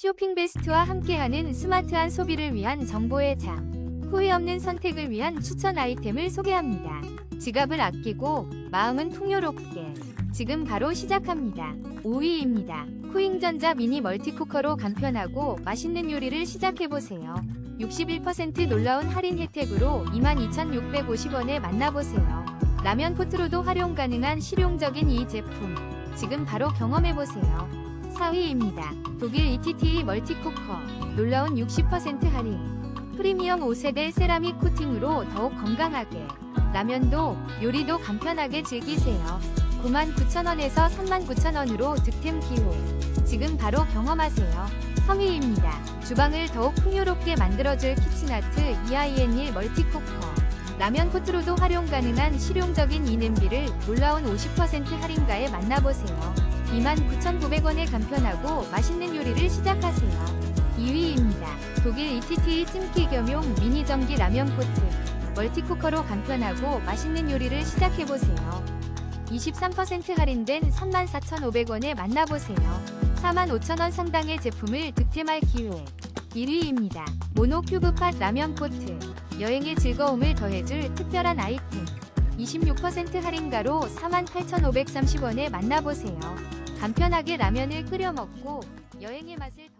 쇼핑 베스트와 함께하는 스마트한 소비를 위한 정보의 장. 후회 없는 선택을 위한 추천 아이템을 소개합니다. 지갑을 아끼고 마음은 풍요롭게. 지금 바로 시작합니다. 5위입니다. 쿠잉전자 미니 멀티쿠커로 간편하고 맛있는 요리를 시작해보세요. 61% 놀라운 할인 혜택으로 22,650원에 만나보세요. 라면 포트로도 활용 가능한 실용적인 이 제품. 지금 바로 경험해보세요. 4위입니다. 독일 ETT 멀티쿠커. 놀라운 60% 할인. 프리미엄 5세대 세라믹 코팅으로 더욱 건강하게. 라면도 요리도 간편하게 즐기세요. 99,000원에서 39,000원으로 득템 기회. 지금 바로 경험하세요. 3위입니다. 주방을 더욱 풍요롭게 만들어줄 키친아트 EIN1 멀티쿠커. 라면 포트로도 활용 가능한 실용적인 이 냄비를 놀라운 50% 할인가에 만나보세요. 29,900원에 간편하고 맛있는 요리를 시작하세요. 2위입니다. 독일 ETT 찜기 겸용 미니 전기 라면 포트. 멀티쿠커로 간편하고 맛있는 요리를 시작해보세요. 23% 할인된 34,500원에 만나보세요. 45,000원 상당의 제품을 득템할 기회. 1위입니다. 모노큐브팟 라면 포트. 여행의 즐거움을 더해줄 특별한 아이템. 26% 할인가로 48,530원에 만나보세요. 간편하게 라면을 끓여 먹고 여행의 맛을 더